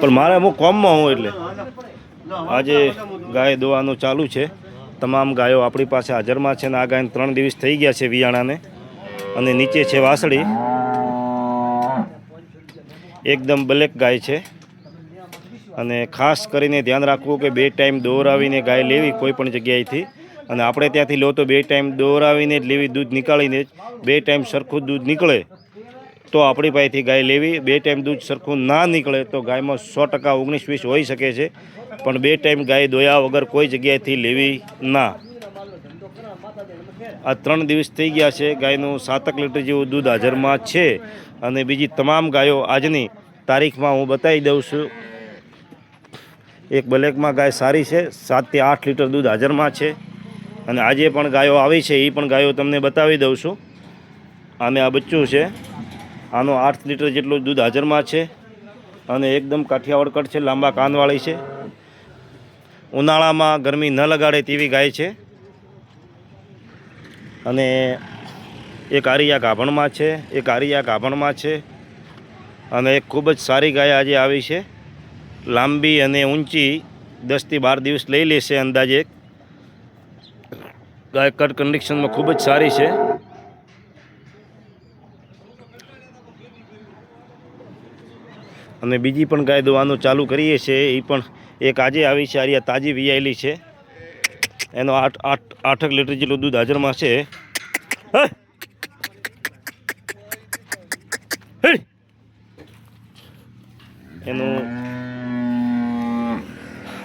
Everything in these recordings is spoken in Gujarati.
પણ મારે હું કોમમાં હું એટલે. આજે ગાય દોવાનું ચાલુ છે. તમામ ગાયો આપણી પાસે હાજરમાં છે ને આ ગાયને ત્રણ દિવસ થઈ ગયા છે વિયાણાને. અને નીચે છે વાસળી. એકદમ બ્લેક ગાય છે. અને ખાસ કરીને ધ્યાન રાખવું કે બે ટાઈમ દોરાવીને ગાય લેવી કોઈ પણ જગ્યાએથી. અને આપણે ત્યાંથી લો તો બે ટાઈમ દોરાવીને જ લેવી, દૂધ નીકાળીને જ. બે ટાઈમ સરખું દૂધ નીકળે. તો આપણી પાસેથી ગાય લેવી. બે ટાઈમ દૂધ સરખું ના નીકળે તો ગાયમાં સો ટકા ઓગણીસ વીસ હોઈ શકે છે. પણ બે ટાઈમ ગાય દોયા વગર કોઈ જગ્યાએથી લેવી ના. આ ત્રણ દિવસ થઈ ગયા છે ગાયનું સાતક લીટર જેવું દૂધ હાજરમાં છે. અને બીજી તમામ ગાયો આજની તારીખમાં હું બતાવી દઉં છું. એક બ્લેકમાં ગાય સારી છે. સાતથી આઠ લીટર દૂધ હાજરમાં છે. અને આજે પણ ગાયો આવી છે. એ પણ ગાયો તમને બતાવી દઉં છું. અને આ બચ્ચું છે. આનો આઠ લીટર જેટલું દૂધ હાજરમાં છે અને એકદમ કાઠિયાવાડ કટ છે, લાંબા કાનવાળી છે. ઉનાળામાં ગરમી ન લગાડે તેવી ગાય છે. અને એક આરિયા ગાભણમાં છે, એક આરિયા ગાભણમાં છે અને એક ખૂબ જ સારી ગાય આજે આવી છે. લાંબી અને ઊંચી દસથી બાર દિવસ લઈ લેશે અંદાજે. ગાય કટ કન્ડિશનમાં ખૂબ જ સારી છે. અને બીજી પણ ગાય દોવાનું ચાલુ કરીએ છીએ. એ પણ એક આજે આવી છે. આરિયા તાજી વિયાયેલી છે. એનો આઠ આઠ, આઠક લીટર જેટલું દૂધ હાજરમાં છે! એનું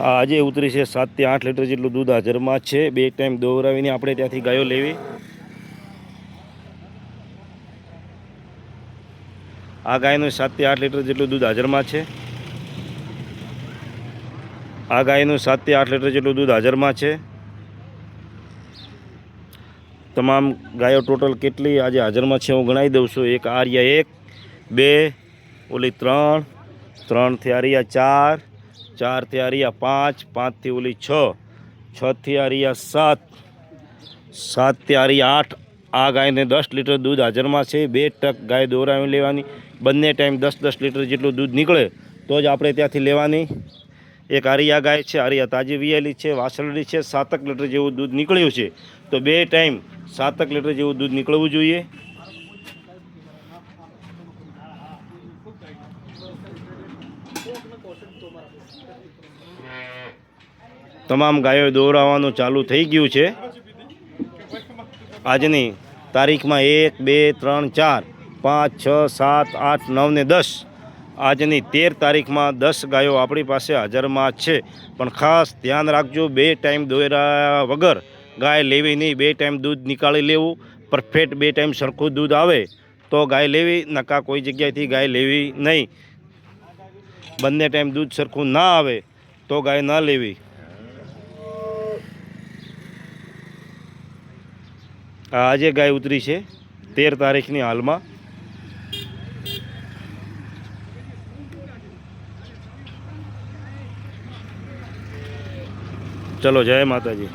આજે ઉતરી છે સાતથી આઠ લીટર જેટલું દૂધ હાજરમાં છે. બે ટાઈમ દોરાવીને આપણે ત્યાંથી ગાયો લેવી. આ ગાયનું સાતથી આઠ લીટર જેટલું દૂધ હાજરમાં છે. આ ગાયનું સાતથી આઠ લીટર જેટલું દૂધ હાજરમાં છે. તમામ ગાયો ટોટલ કેટલી આજે હાજરમાં છે હું ગણાવી દઉં છું. એક આર્યા એક, બે, ઓલી ત્રણ ત્રણથી આર્યા ચાર ચારથી આર્યા પાંચ પાંચથી ઓલી છ છથી આર્યા સાત સાતથી આર્યા આઠ આ ગાયને દસ લીટર દૂધ હાજરમાં છે, બે ટક ગાય દોરાવી લેવાની. બંને ટાઈમ દસ દસ લીટર જેટલું દૂધ નીકળે તો જ આપણે ત્યાંથી લેવાની. એક આરિયા ગાય છે, આરિયા તાજી વિયેલી છે વાસળડી છે, સાતક લીટર જેવું દૂધ નીકળ્યું છે. તો બે ટાઈમ સાતક લીટર જેવું દૂધ નીકળવું જોઈએ. તમામ ગાયો દોરાવાનું ચાલુ થઈ ગયું છે. આજની તારીખમાં એક, બે, ત્રણ, ચાર, પાંચ, છ, સાત, આઠ નવ ને દસ. આજની તેર તારીખમાં દસ ગાયો આપણી પાસે હાજરમાં છે. પણ ખાસ ધ્યાન રાખજો, બે ટાઈમ દોરાયા વગર ગાય લેવી નહીં. બે ટાઈમ દૂધ નીકાળી લેવું, પરફેક્ટ બે ટાઈમ સરખું દૂધ આવે તો ગાય લેવી, નકા કોઈ જગ્યાએથી ગાય લેવી નહીં. બંને ટાઈમ દૂધ સરખું ના આવે તો ગાય ના લેવી. આજે ગાય ઉતરી છે તેર તારીખની હાલમાં. ચલો જય માતાજી.